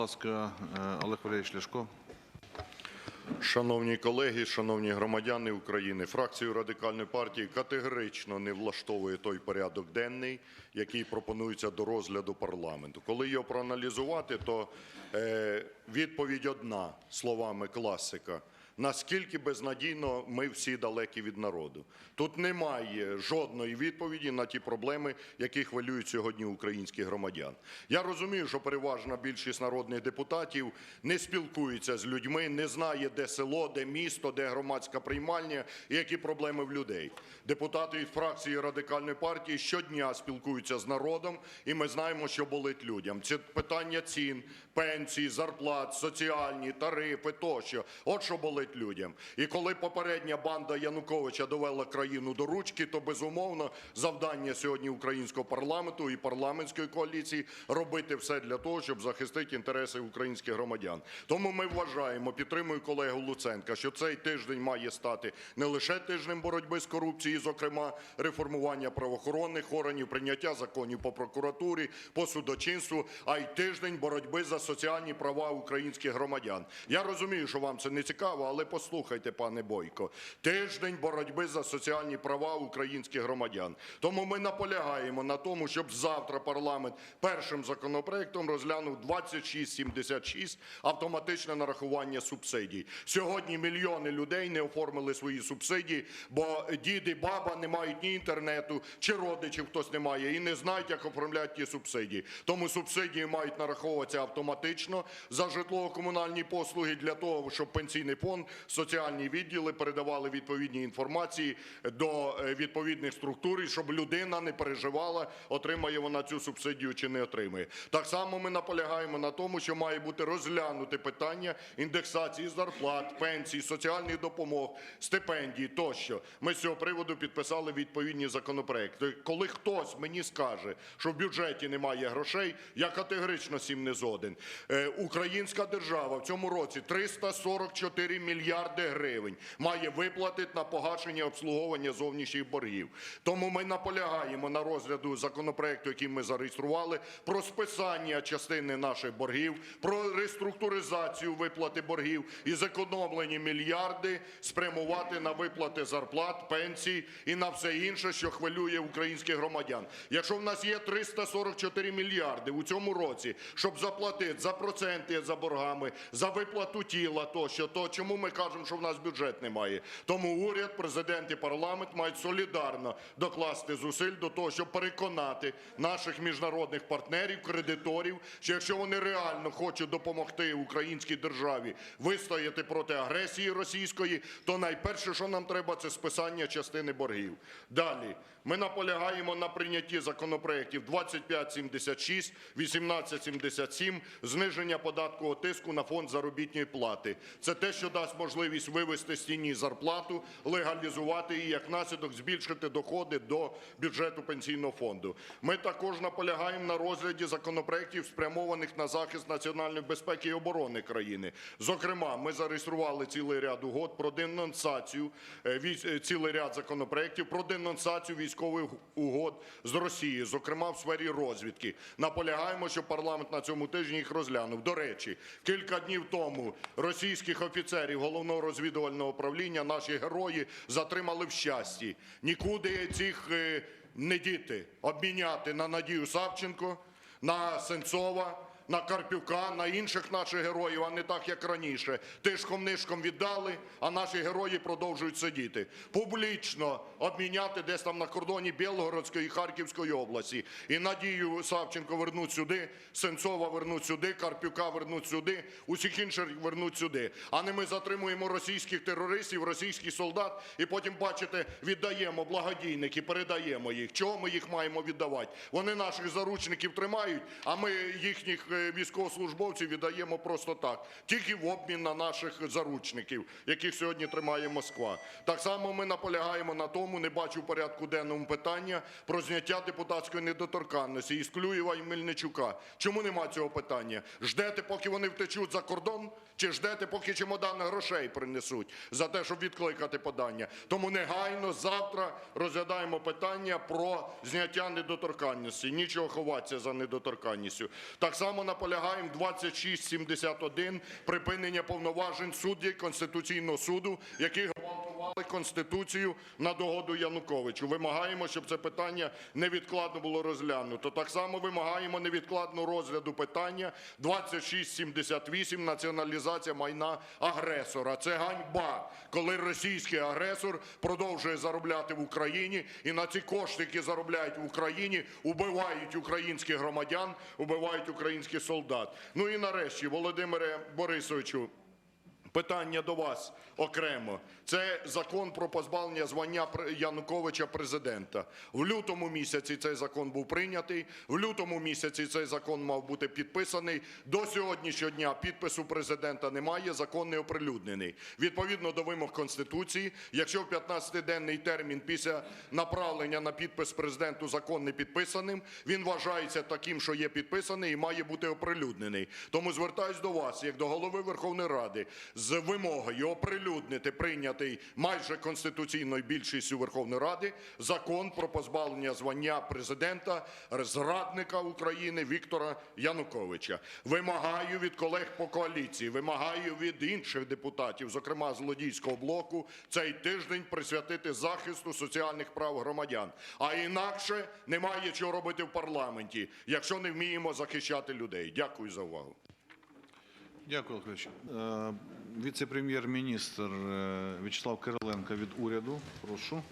ласка, е, Олег Валерійович Ляшко. Шановні колеги, шановні громадяни України, фракцію радикальної партії категорично не влаштовує той порядок денний, який пропонується до розгляду парламенту. Коли його проаналізувати, то е, відповідь одна словами класика. Наскільки безнадійно ми всі далекі від народу. Тут немає жодної відповіді на ті проблеми, які хвилюють сьогодні українських громадян. Я розумію, що переважна більшість народних депутатів не спілкується з людьми, не знає, де село, де місто, де громадська приймальня і які проблеми в людей. Депутати від фракції радикальної партії щодня спілкуються з народом, і ми знаємо, що болить людям. Це питання цін, пенсій, зарплат, соціальні тарифи тощо. От що болить людям. І коли попередня банда Януковича довела країну до ручки, то безумовно завдання сьогодні українського парламенту і парламентської коаліції робити все для того, щоб захистити інтереси українських громадян. Тому ми вважаємо, підтримую колегу Луценка, що цей тиждень має стати не лише тижнем боротьби з корупцією, зокрема реформування правоохоронних органів, прийняття законів по прокуратурі, по судочинству, а й тиждень боротьби за соціальні права українських громадян. Я розумію, що вам це не цікаво, але послухайте, пане Бойко, тиждень боротьби за соціальні права українських громадян. Тому ми наполягаємо на тому, щоб завтра парламент першим законопроектом розглянув 2676 автоматичне нарахування субсидій. Сьогодні мільйони людей не оформили свої субсидії, бо дід і баба не мають ні інтернету, чи родичів хтось не має, і не знають, як оформляти ті субсидії. Тому субсидії мають нараховуватися автоматично за житлово-комунальні послуги для того, щоб пенсійний фонд, соціальні відділи передавали відповідні інформації до е, відповідних структур, щоб людина не переживала, отримає вона цю субсидію чи не отримає. Так само ми наполягаємо на тому, що має бути розглянуте питання індексації зарплат, пенсій, соціальних допомог, стипендій тощо. Ми з цього приводу підписали відповідні законопроекти. Коли хтось мені скаже, що в бюджеті немає грошей, я категорично цим не згоден. Е, Українська держава в цьому році 344 мільярди гривень має виплатити на погашення обслуговування зовнішніх боргів. Тому ми наполягаємо на розгляду законопроекту, який ми зареєстрували, про списання частини наших боргів, про реструктуризацію виплати боргів і зекономлені мільярди спрямувати на виплати зарплат, пенсій і на все інше, що хвилює українських громадян. Якщо в нас є 344 мільярди у цьому році, щоб заплатити за проценти за боргами, за виплату тіла тощо, то чому кажемо, що в нас бюджет немає? Тому уряд, президент і парламент мають солідарно докласти зусиль до того, щоб переконати наших міжнародних партнерів, кредиторів, що якщо вони реально хочуть допомогти українській державі вистояти проти агресії російської, то найперше, що нам треба, це списання частини боргів. Далі ми наполягаємо на прийнятті законопроєктів 2576, 1877, зниження податкового тиску на фонд заробітної плати. Це те, що дасть можливість вивести з тіні зарплату, легалізувати її, як наслідок збільшити доходи до бюджету пенсійного фонду. Ми також наполягаємо на розгляді законопроєктів, спрямованих на захист національної безпеки і оборони країни. Зокрема, ми зареєстрували цілий ряд угод про денонсацію, е, е, цілий ряд законопроєктів про денонсацію військових угод з Росією, зокрема в сфері розвідки. Наполягаємо, щоб парламент на цьому тижні їх розглянув. До речі, кілька днів тому російських офіцерів головного розвідувального управління наші герої затримали в щасті. Нікуди цих е, не діти обміняти на Надію Савченко, на Сенцова. На Карпюка, на інших наших героїв, а не так, як раніше. Тишком-нишком віддали, а наші герої продовжують сидіти. Публічно обміняти десь там на кордоні Білгородської і Харківської області. І Надію Савченко вернуть сюди, Сенцова вернуть сюди, Карпюка вернуть сюди, усіх інших вернуть сюди. А не ми затримуємо російських терористів, російських солдат, і потім, бачите, віддаємо благодійники, передаємо їх. Чого ми їх маємо віддавати? Вони наших заручників тримають, а ми їхніх е, військовослужбовців віддаємо просто так, тільки в обмін на наших заручників, яких сьогодні тримає Москва. Так само ми наполягаємо на тому, не бачу в порядку денному питання про зняття депутатської недоторканності із Клюєва і Мельничука. Чому нема цього питання? Ждете, поки вони втечуть за кордон, чи ждете, поки чемодан грошей принесуть за те, щоб відкликати подання? Тому негайно завтра розглядаємо питання про зняття недоторканності. Нічого ховатися за недоторканністю. Так само само наполягаємо 2671 припинення повноважень суддів Конституційного суду, які гвалтували Конституцію на догоду Януковичу. Вимагаємо, щоб це питання невідкладно було розглянуто. Так само вимагаємо невідкладного розгляду питання 2678 націоналізація майна агресора. Це ганьба, коли російський агресор продовжує заробляти в Україні і на ці кошти, які заробляють в Україні, убивають українських громадян, убивають українських солдат. Ну і нарешті, Володимире Борисовичу, Питання до вас окремо. Це закон про позбавлення звання Януковича президента. В лютому місяці цей закон був прийнятий. В лютому місяці цей закон мав бути підписаний. До сьогоднішнього дня підпису президента немає. Закон не оприлюднений. Відповідно до вимог Конституції, якщо в 15-денний термін після направлення на підпис президенту закон не підписаним, він вважається таким, що є підписаний і має бути оприлюднений. Тому звертаюсь до вас, як до голови Верховної Ради, з вимогою оприлюднити прийнятий майже конституційною більшістю Верховної Ради закон про позбавлення звання президента зрадника України Віктора Януковича. Вимагаю від колег по коаліції, вимагаю від інших депутатів, зокрема злодійського блоку, цей тиждень присвятити захисту соціальних прав громадян. А інакше немає чого робити в парламенті, якщо не вміємо захищати людей. Дякую за увагу. Дякую, Олег Е, Віце-прем'єр-міністр е, В'ячеслав Кириленко від уряду. Прошу.